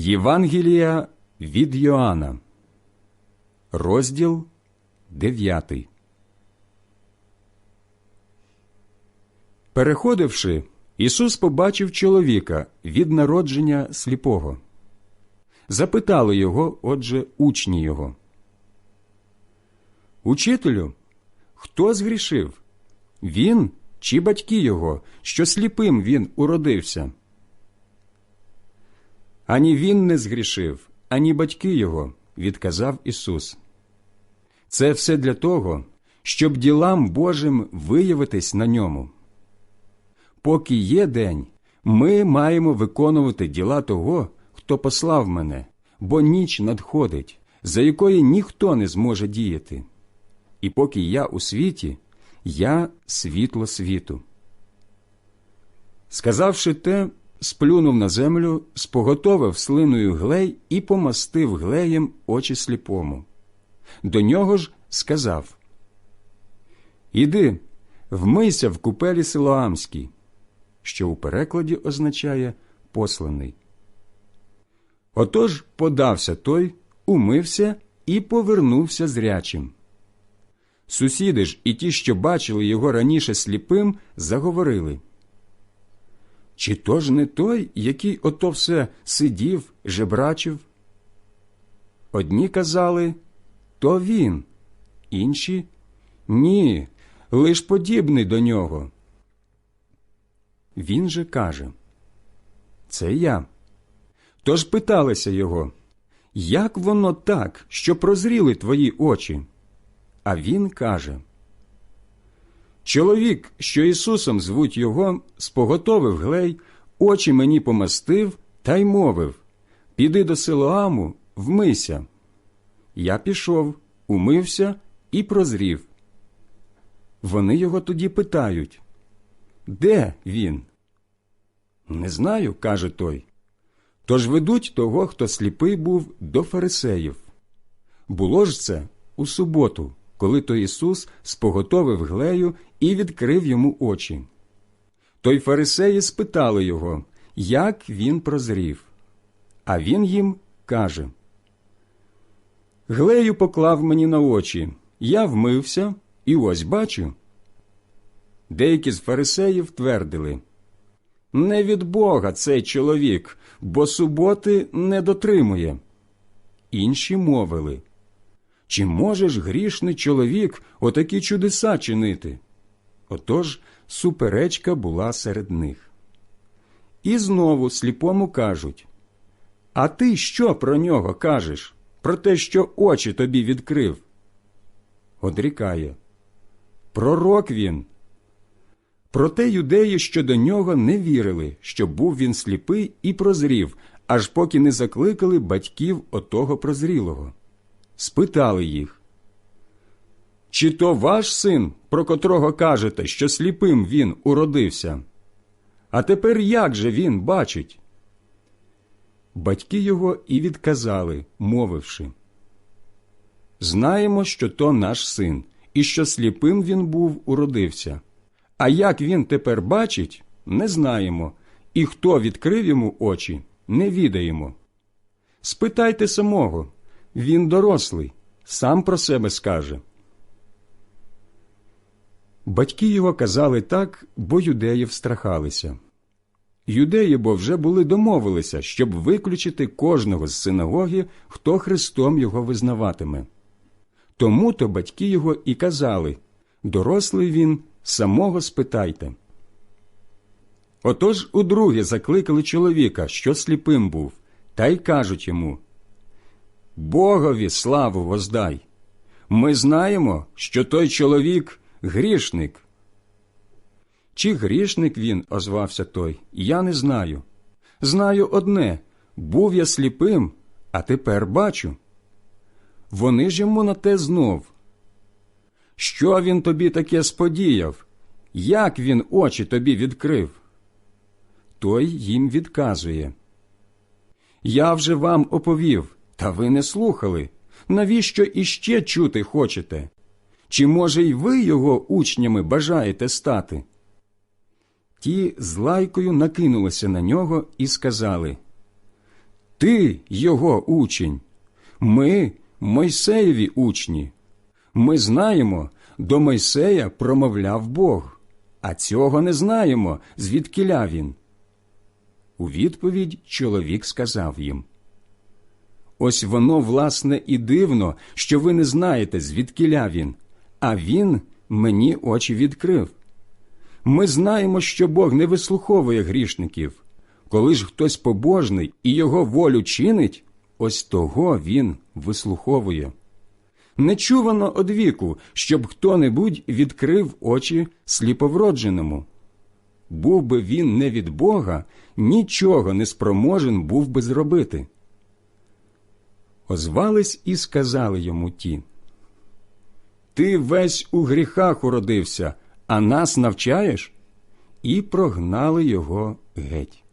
Євангелія від Йоанна, розділ 9. Переходивши, Ісус побачив чоловіка від народження сліпого. Запитали його, отже, учні його. Учителю, хто згрішив? Він чи батьки його, що сліпим він уродився? Ані він не згрішив, ані батьки його, відказав Ісус. Це все для того, щоб ділам Божим виявитись на ньому. Поки є день, ми маємо виконувати діла того, хто послав мене, бо ніч надходить, за якої ніхто не зможе діяти. І поки я у світі, я світло світу. Сказавши те, сплюнув на землю, споготовив слиною глей і помастив глеєм очі сліпому. До нього ж сказав Іди, вмийся в купелі Силоамській, що у перекладі означає посланий. Отож подався той, умився і повернувся зрячим. Сусіди ж і ті, що бачили його раніше сліпим, заговорили. Чи то ж не той, який ото все сидів, жебрачив? Одні казали то він, інші ні, лиш подібний до нього. Він же каже Це я. Тож питалися його, як воно так, що прозріли твої очі? А він каже Чоловік, що Ісусом звуть його, споготовив глей, очі мені помастив та й мовив Піди до Силоаму, вмийся. Я пішов, умився і прозрів. Вони його тоді питають Де він? Не знаю, каже той. Тож ведуть того, хто сліпий був до фарисеїв. Було ж це у суботу, коли то Ісус споготовив глею і відкрив йому очі. Той фарисеї спитали його, як він прозрів. А він їм каже Глею поклав мені на очі, я вмився і ось бачу. Деякі з фарисеїв твердили Не від Бога цей чоловік, бо суботи не дотримує. Інші мовили Чи можеш грішний чоловік отакі чудеса чинити? Отож суперечка була серед них. І знову сліпому кажуть А ти що про нього кажеш? Про те, що очі тобі відкрив? Одрікає Пророк він. Проте юдеї щодо нього не вірили, що був він сліпий і прозрів, аж поки не закликали батьків отого прозрілого. Спитали їх Чи то ваш син, про котрого кажете, що сліпим він уродився? А тепер як же він бачить? Батьки його і відказали, мовивши Знаємо, що то наш син, і що сліпим він був уродився. А як він тепер бачить, не знаємо, і хто відкрив йому очі, не відаємо. Спитайте самого він дорослий, сам про себе скаже. Батьки його казали так, бо юдеї встрахалися. Юдеї бо вже були домовилися, щоб виключити кожного з синагоги, хто Христом його визнаватиме. Тому то батьки його і казали дорослий він, самого спитайте. Отож удруге закликали чоловіка, що сліпим був, та й кажуть йому Богові славу воздай. Ми знаємо, що той чоловік грішник. Чи грішник він, озвався той, я не знаю. Знаю одне був я сліпим, а тепер бачу. Вони ж йому на те знов. Що він тобі таке сподіяв? Як він очі тобі відкрив? Той їм відказує. Я вже вам оповів, та ви не слухали. Навіщо іще чути хочете? Чи, може, й ви його учнями бажаєте стати? Ті з лайкою накинулися на нього і сказали Ти його учень, ми Мойсеєві учні. Ми знаємо, до Мойсея промовляв Бог, а цього не знаємо, звідкиля він. У відповідь чоловік сказав їм Ось воно, власне, і дивно, що ви не знаєте, звідкиля він, а він мені очі відкрив. Ми знаємо, що Бог не вислуховує грішників. Коли ж хтось побожний і його волю чинить, ось того він вислуховує. Не чувано одвіку, щоб хто-небудь відкрив очі сліповродженому. Був би він не від Бога, нічого не спроможен був би зробити. Озвались і сказали йому ті. Ти весь у гріхах уродився, а нас навчаєш? І прогнали його геть.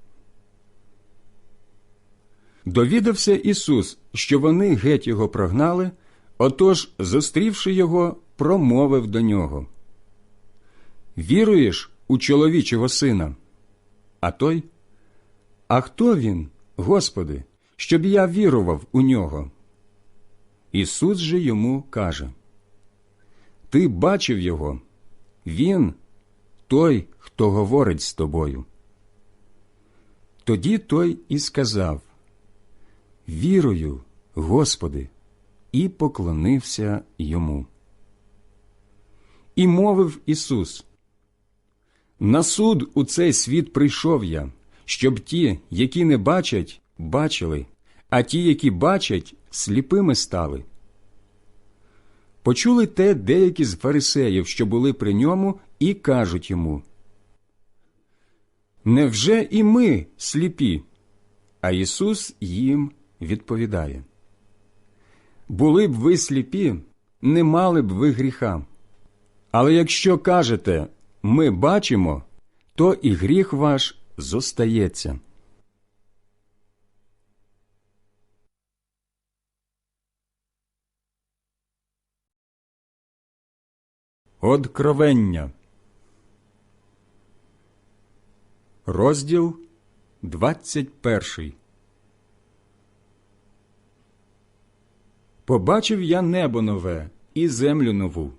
Довідався Ісус, що вони геть його прогнали, отож, зустрівши його, промовив до нього. Віруєш у чоловічого сина? А той? А хто він, Господи, щоб я вірував у нього? Ісус же йому каже Ти бачив його, він той, хто говорить з тобою. Тоді той і сказав Вірую, Господи, і поклонився йому. І мовив Ісус На суд у цей світ прийшов я, щоб ті, які не бачать, бачили, а ті, які бачать, сліпими стали. Почули те деякі з фарисеїв, що були при ньому, і кажуть йому Невже і ми сліпі? А Ісус їм відповідає Були б ви сліпі, не мали б ви гріха. Але якщо кажете ми бачимо, то і гріх ваш зостається. Откровення. Розділ 21 Побачив я небо нове і землю нову,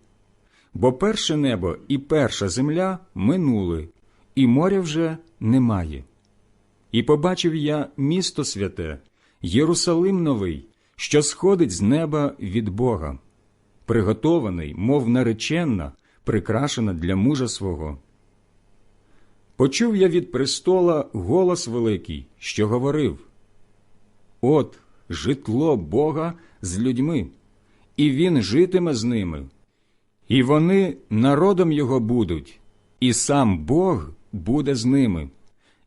бо перше небо і перша земля минули, і моря вже немає. І побачив я місто святе, Єрусалим новий, що сходить з неба від Бога, приготований, мов нареченна, прикрашена для мужа свого. Почув я від престола голос великий, що говорив. От житло Бога з людьми, і Він житиме з ними, і вони народом Його будуть, і сам Бог буде з ними,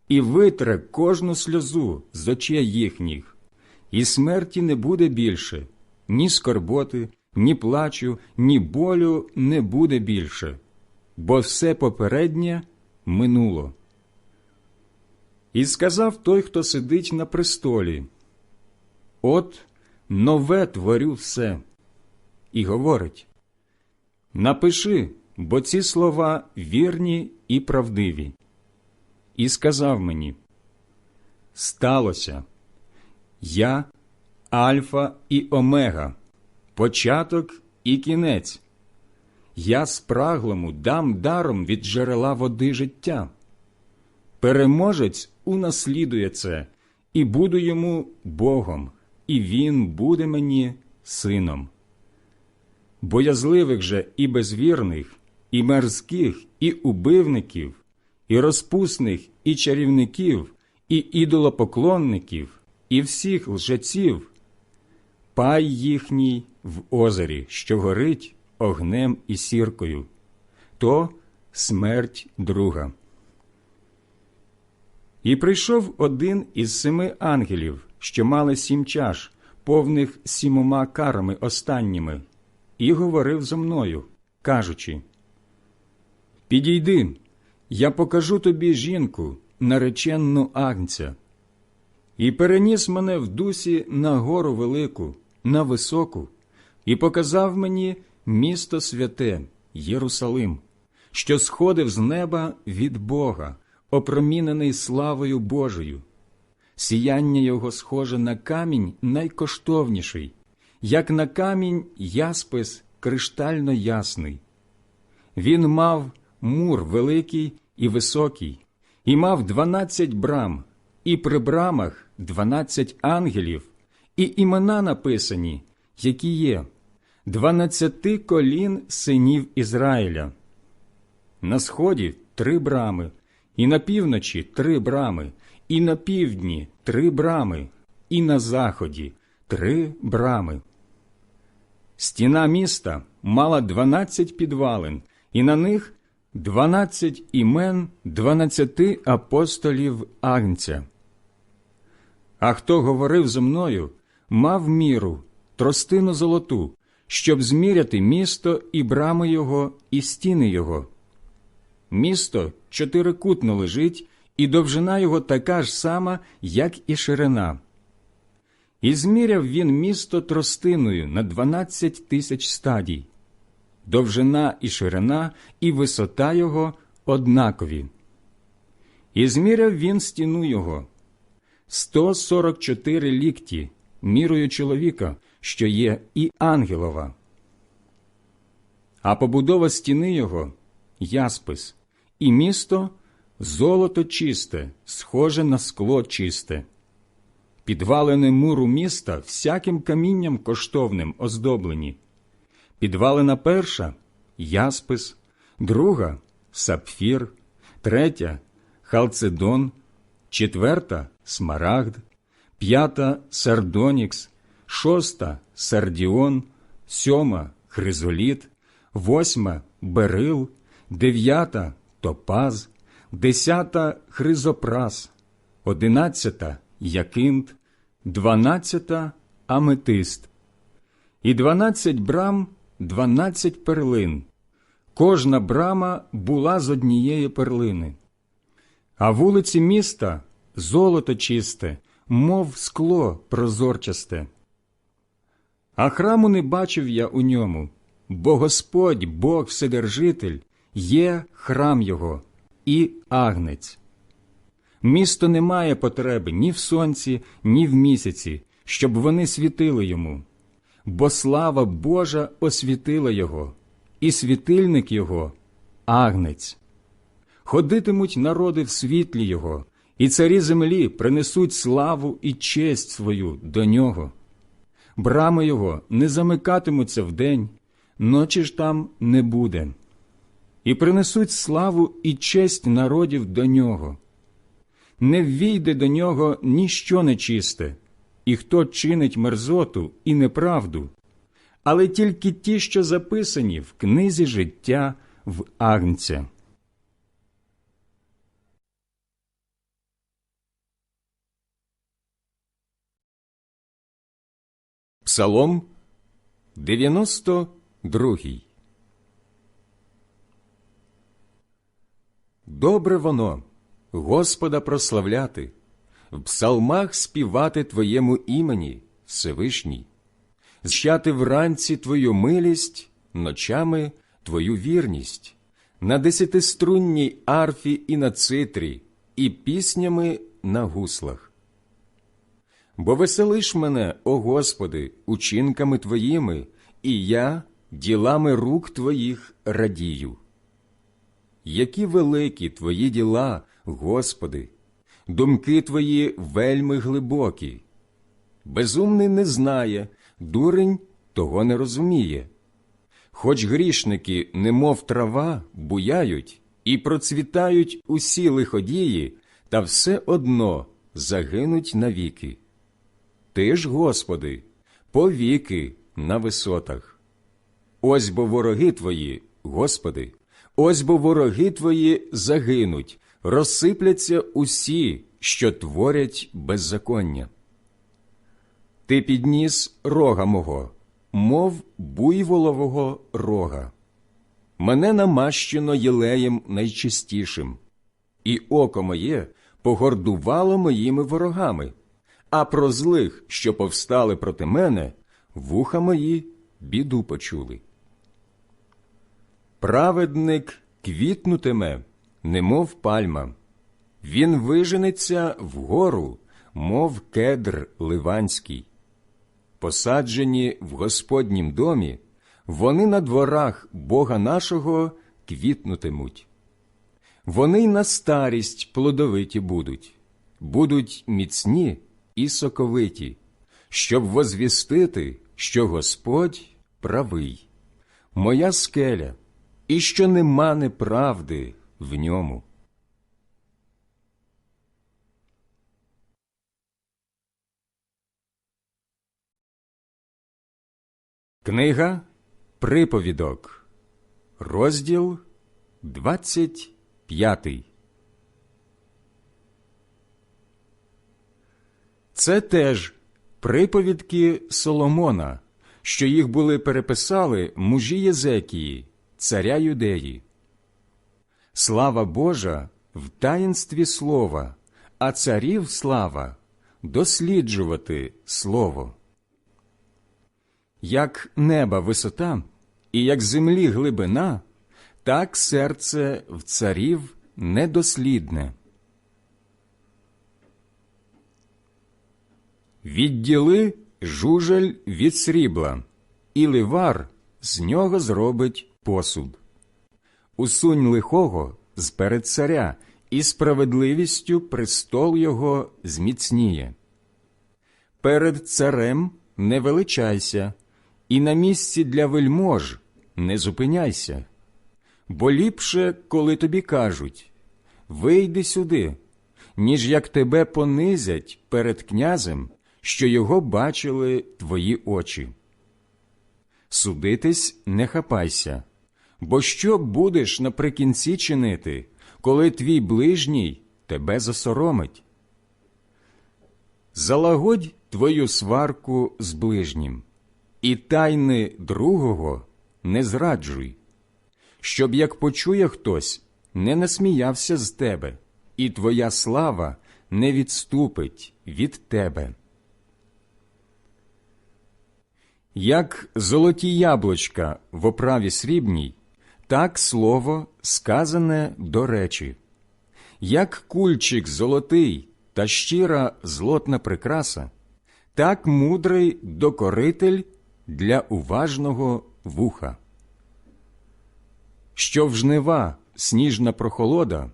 і витре кожну сльозу з очей їхніх, і смерті не буде більше, ні скорботи, ні плачу, ні болю не буде більше, бо все попереднє минуло. І сказав той, хто сидить на престолі От нове творю все. І говорить Напиши, бо ці слова вірні і правдиві. І сказав мені Сталося я Альфа і Омега, початок і кінець. Я спраглому дам даром від джерела води життя. Переможець унаслідує це, і буду йому Богом, і він буде мені сином. Боязливих же і безвірних, і мерзких, і убивників, і розпусних, і чарівників, і ідолопоклонників, і всіх лжеців, пай їхній в озері, що горить огнем і сіркою, то смерть друга. І прийшов один із семи ангелів, що мали сім чаш, повних сімома карами останніми, і говорив зо мною, кажучи: Підійди, я покажу тобі жінку, нареченну агнця. І переніс мене в дусі на гору велику, на високу, і показав мені місто святе, Єрусалим, що сходив з неба від Бога опромінений славою Божою, сіяння його схоже на камінь найкоштовніший, як на камінь яспис криштально ясний. Він мав мур великий і високий, і мав дванадцять брам, і при брамах дванадцять ангелів, і імена написані, які є, дванадцяти колін синів Ізраїля. На сході три брами, і на півночі три брами, і на півдні три брами, і на заході три брами. Стіна міста мала дванадцять підвалин, і на них дванадцять імен дванадцяти апостолів Агнця. А хто говорив зо мною, мав міру, тростину золоту, щоб зміряти місто і брами його, і стіни його. Місто чотирикутно лежить, і довжина його така ж сама, як і ширина. І зміряв він місто тростиною на дванадцять тисяч стадій. Довжина і ширина, і висота його однакові. І зміряв він стіну його сто сорок чотири лікті, мірою чоловіка, що є і ангелова. А побудова стіни його яспис, і місто золото чисте, схоже на скло чисте. Підвалини муру міста всяким камінням коштовним оздоблені. Підвалина перша яспис, друга сапфір, третя халцедон, четверта смарагд, п'ята сардонікс, шоста сардіон, сьома хризоліт, восьма берил, дев'ята топаз, десята хризопрас, одинадцята якинт, дванадцята аметист, і дванадцять брам дванадцять перлин. Кожна брама була з однієї перлини. А вулиці міста золото чисте, мов скло прозорчасте. А храму не бачив я у ньому, бо Господь, Бог Вседержитель, є храм його і агнець. Місто не має потреби ні в сонці, ні в місяці, щоб вони світили йому, бо слава Божа освітила його, і світильник його агнець. Ходитимуть народи в світлі його, і царі землі принесуть славу і честь свою до нього. Брами його не замикатимуться вдень, ночі ж там не буде, і принесуть славу і честь народів до нього. Не ввійде до нього ніщо нечисте, і хто чинить мерзоту і неправду, але тільки ті, що записані в книзі життя в Агнця. Псалом 92 Добре воно, Господа прославляти, в псалмах співати Твоєму імені, Всевишній, зчати вранці Твою милість, ночами Твою вірність, на десятиструнній арфі і на цитрі, і піснями на гуслах. Бо веселиш мене, о Господи, учинками Твоїми, і я ділами рук Твоїх радію. Які великі Твої діла, Господи, думки Твої вельми глибокі. Безумний не знає, дурень того не розуміє. Хоч грішники, немов трава, буяють і процвітають усі лиходії, та все одно загинуть навіки. Ти ж, Господи, повіки на висотах. Ось бо вороги Твої, Господи, ось бо вороги Твої загинуть, розсипляться усі, що творять беззаконня. Ти підніс рога мого, мов буйволового рога. Мене намащено єлеєм найчистішим, і око моє погордувало моїми ворогами а про злих, що повстали проти мене, вуха мої біду почули. Праведник квітнутиме, немов пальма, він виженеться вгору, мов кедр ливанський. Посаджені в Господнім домі, вони на дворах Бога нашого квітнутимуть. Вони на старість плодовиті будуть, будуть міцні і соковиті, щоб возвістити, що Господь правий, моя скеля, і що нема неправди в ньому. Книга Приповідок, розділ 25. Це теж приповідки Соломона, що їх були переписали мужі Єзекії, царя Юдеї. Слава Божа в таїнстві слова, а царів слава досліджувати слово. Як неба висота і як землі глибина, так серце в царів недослідне. Відділи жужель від срібла, і ливар з нього зробить посуд. Усунь лихого з перед царя, і справедливістю престол його зміцніє. Перед царем не величайся, і на місці для вельмож не зупиняйся, бо ліпше, коли тобі кажуть вийди сюди, ніж як тебе понизять перед князем, що його бачили твої очі. Судитись не хапайся, бо що будеш наприкінці чинити, коли твій ближній тебе засоромить? Залагодь твою сварку з ближнім, і тайни другого не зраджуй, щоб як почує хтось, не насміявся з тебе, і твоя слава не відступить від тебе. Як золоті яблучка в оправі срібній, так слово сказане до речі, як кульчик золотий та щира злотна прикраса, так мудрий докоритель для уважного вуха. Що в жнива сніжна прохолода,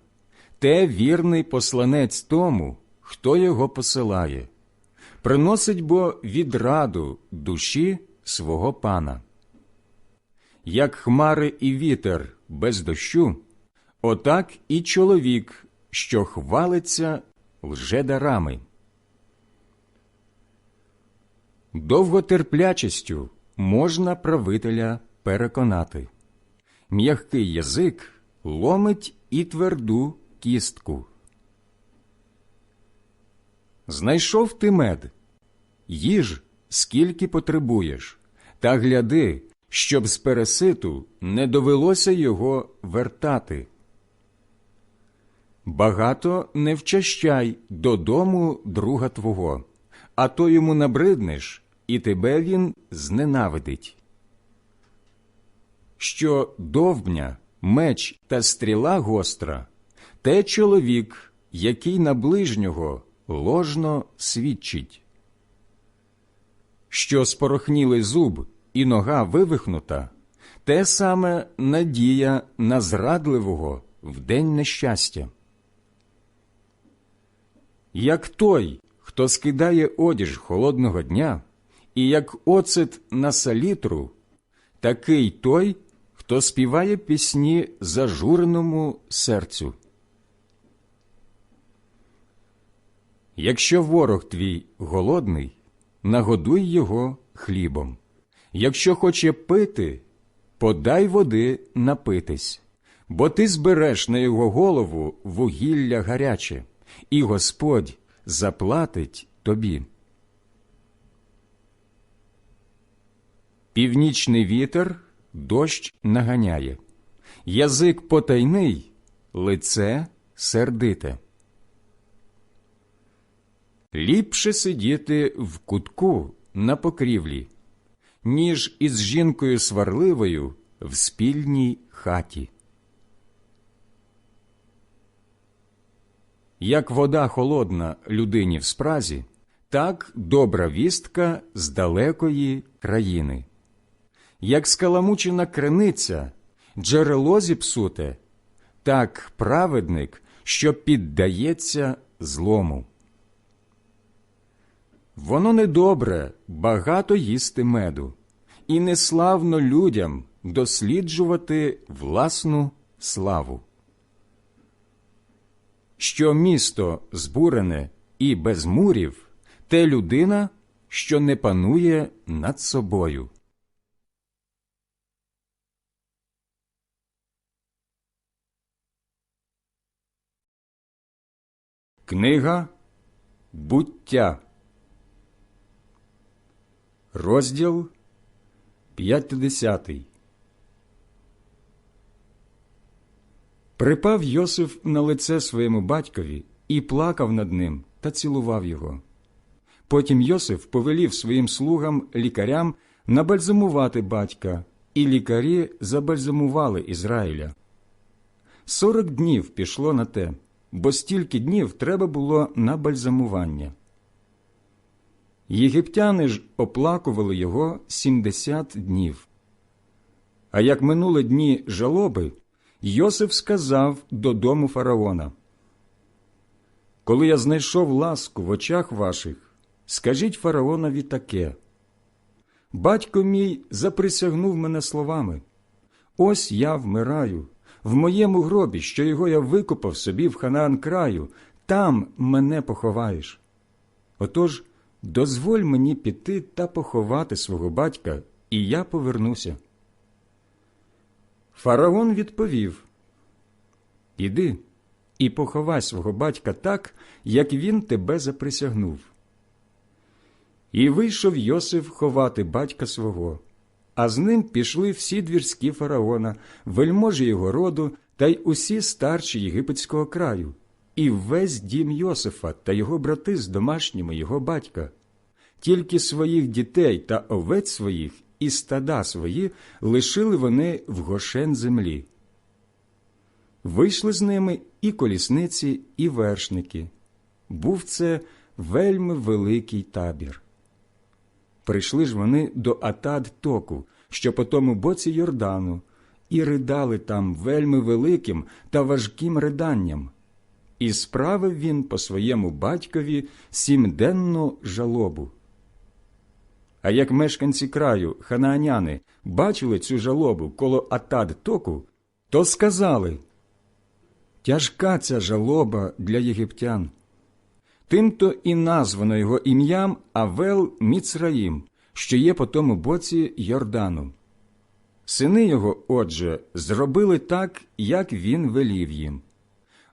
те вірний посланець тому, хто його посилає, приносить бо відраду душі свого пана. Як хмари і вітер без дощу, отак і чоловік, що хвалиться лжедарами. Довготерплячістю можна правителя переконати. М'який язик ломить і тверду кістку. Знайшов ти мед, їж, скільки потребуєш, та гляди, щоб з переситу не довелося його вертати. Багато не вчащай додому друга твого, а то йому набриднеш, і тебе він зненавидить. Що довбня, меч та стріла гостра, те чоловік, який на ближнього ложно свідчить. Що спорохнілий зуб і нога вивихнута, те саме надія на зрадливого в день нещастя. Як той, хто скидає одіж холодного дня, і як оцет на салітру, такий той, хто співає пісні зажуреному серцю. Якщо ворог твій голодний, нагодуй його хлібом. Якщо хоче пити, подай води напитись, бо ти збереш на його голову вугілля гаряче, і Господь заплатить тобі. Північний вітер дощ наганяє, язик потайний, лице сердите. Ліпше сидіти в кутку на покрівлі, ніж із жінкою сварливою в спільній хаті. Як вода холодна людині в спразі, так добра вістка з далекої країни. Як скаламучена криниця, джерело зіпсуте, так праведник, що піддається злому. Воно недобре багато їсти меду, і неславно людям досліджувати власну славу. Що місто збурене і без мурів, те людина, що не панує над собою. Книга Буття, розділ 50 Припав Йосиф на лице своєму батькові і плакав над ним та цілував його. Потім Йосиф повелів своїм слугам лікарям набальзамувати батька, і лікарі забальзамували Ізраїля. Сорок днів пішло на те, бо стільки днів треба було на бальзамування. Єгиптяни ж оплакували його сімдесят днів. А як минули дні жалоби, Йосиф сказав додому фараона Коли я знайшов ласку в очах ваших, скажіть фараонові таке. Батько мій заприсягнув мене словами Ось я вмираю, в моєму гробі, що його я викопав собі в Ханаан краю, там мене поховаєш. Отож, дозволь мені піти та поховати свого батька, і я повернуся. Фараон відповів Іди і поховай свого батька так, як він тебе заприсягнув. І вийшов Йосиф ховати батька свого, а з ним пішли всі двірські фараона, вельможі його роду та й усі старші єгипетського краю, і весь дім Йосифа та його брати з домашніми його батька. Тільки своїх дітей та овець своїх і стада свої лишили вони в гошен землі. Вийшли з ними і колісниці, і вершники. Був це вельми великий табір. Прийшли ж вони до Атад току, що по тому боці Йордану, і ридали там вельми великим та важким риданням. І справив він по своєму батькові сімденну жалобу. А як мешканці краю, ханааняни, бачили цю жалобу коло Атад току, то сказали Тяжка ця жалоба для єгиптян. Тимто і названо його ім'ям Авел Міцраїм, що є по тому боці Йордану. Сини його, отже, зробили так, як він велів їм.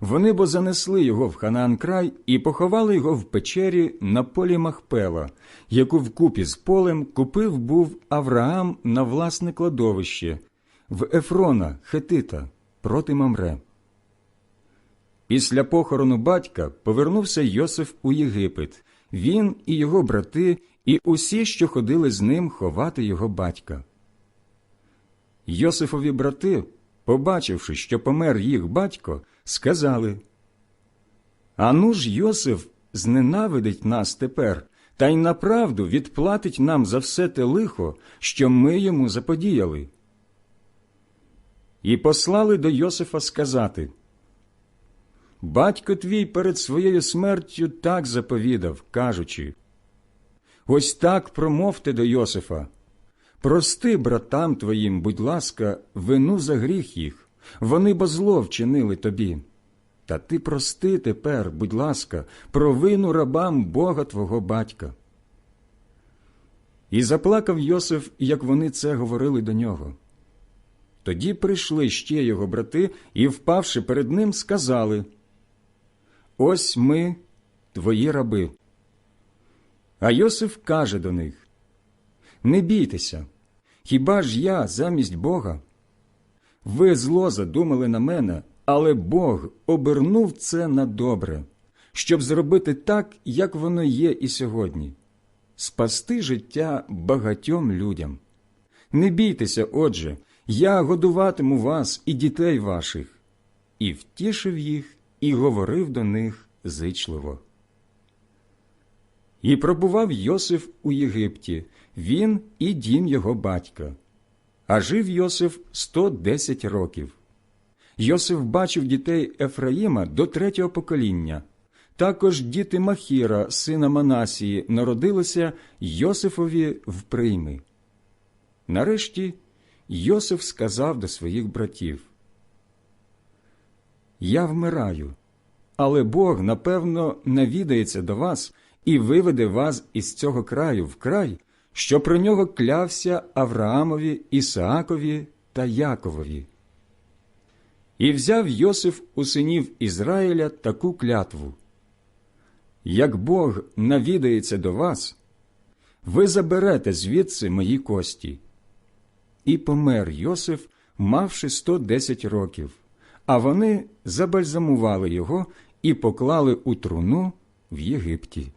Вони бо занесли його в Ханаан край і поховали його в печері на полі Махпела, яку вкупі з полем купив був Авраам на власне кладовище в Ефрона, Хетита, проти Мамре. Після похорону батька повернувся Йосиф у Єгипет, він і його брати, і усі, що ходили з ним ховати його батька. Йосифові брати, побачивши, що помер їх батько, сказали Ану ж Йосиф зненавидить нас тепер, та й направду відплатить нам за все те лихо, що ми йому заподіяли. І послали до Йосифа сказати Батько твій перед своєю смертю так заповідав, кажучи Ось так промовте до Йосифа. Прости братам твоїм, будь ласка, вину за гріх їх, вони бо зло вчинили тобі. Та ти прости тепер, будь ласка, провину рабам Бога твого батька. І заплакав Йосиф, як вони це говорили до нього. Тоді прийшли ще його брати і, впавши перед ним, сказали Ось ми, твої раби. А Йосиф каже до них Не бійтеся, хіба ж я замість Бога? Ви зло задумали на мене, але Бог обернув це на добре, щоб зробити так, як воно є і сьогодні спасти життя багатьом людям. Не бійтеся, отже, я годуватиму вас і дітей ваших. І втішив їх, і говорив до них зичливо. І пробував Йосиф у Єгипті, він і дім його батька. А жив Йосиф 110 років. Йосиф бачив дітей Ефраїма до третього покоління. Також діти Махіра, сина Манасії, народилися Йосифові в прийми. Нарешті Йосиф сказав до своїх братів Я вмираю, але Бог, напевно, навідається до вас і виведе вас із цього краю в край, що про нього клявся Авраамові, Ісаакові та Яковові. І взяв Йосиф у синів Ізраїля таку клятву. Як Бог навідається до вас, ви заберете звідси мої кості. І помер Йосиф, мавши 110 років, а вони забальзамували його і поклали у труну в Єгипті.